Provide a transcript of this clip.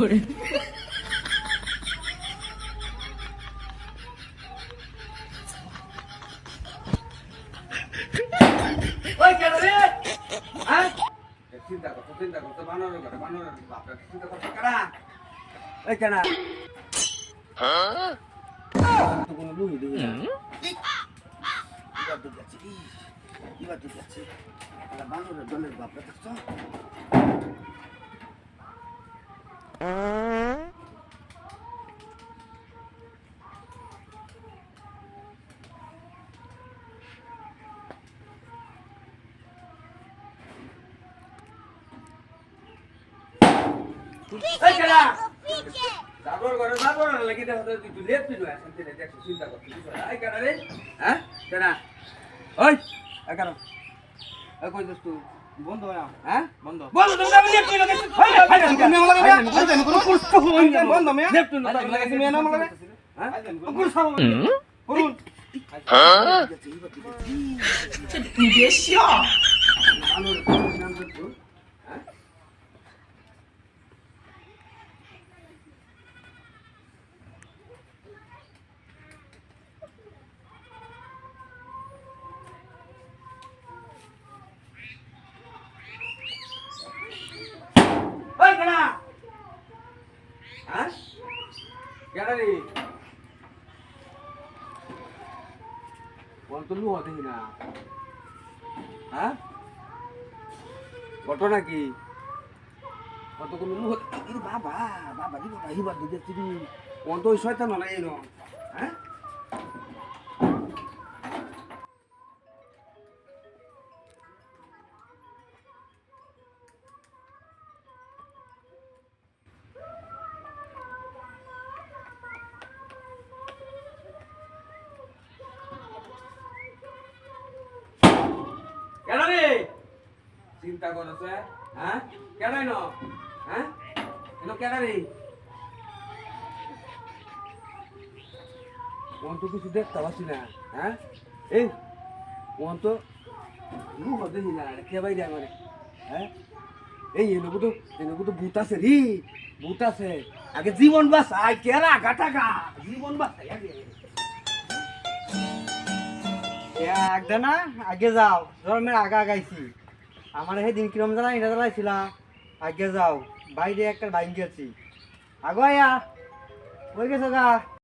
ওই চিন্তা করতো বানরের কথা বানরের বাপরে চিন্তা করতো কেনা? ওই কেনা? তো কোনো দিবি না? এবার তো যাচ্ছে এবার তো যাচ্ছে বানরের দলের বাপরে দেখছ এই কেনা তারপর করে তারপর লাগি দেখো তো তুই লেপ তুই নয় শান্তি রে দেখছ চিন্তা করছিস এই কেনা হ্যাঁ? বন্ধ হয় হ্যাঁ? বন্ধ। বল তুমি আমি লেপ তুই লাগাইছিস হাই হাই তুমি আমার লাগে হাই দেন কোনো পুষ্ট হই না বন্ধ মিয়া লেপ তুই হাই লাগাইছি মিয়া না আমার লাগে হ্যাঁ হাই দেন কুকুর সামনে করুন ওই কেনা হ্যাঁ কেনা রে বল তো লু হতে না। হ্যাঁ? ঘটনা কি কত কোন লু বাবা বাবা রে বাবা, হিবার দিতে তুই কোন তো ওই শয়তান না এই ন হ্যাঁ? কেন রে? চিন্তা করছে হ্যাঁ? কেন ন হ্যাঁ? কেন রে? কোন তো কিছু দেখতে পাচ্ছি না হ্যাঁ? এই, কোন তো লু হতে না কে বাইরে আমার হ্যাঁ? এই এনকু তো এনকু তো ভূত আছে রে, ভূত আছে। আগে জীবন বাস আই কেরা গাটাকা জীবন বাস আগে। না আগে যাও। ধর্মের আগা আগাইছি আমার সেই দিন কিরম জানা এটা জ্বালাইছিল। আগে যাও। বাইরে একটা বাইন গেছি আগো আয়া। ওই গেছো গা।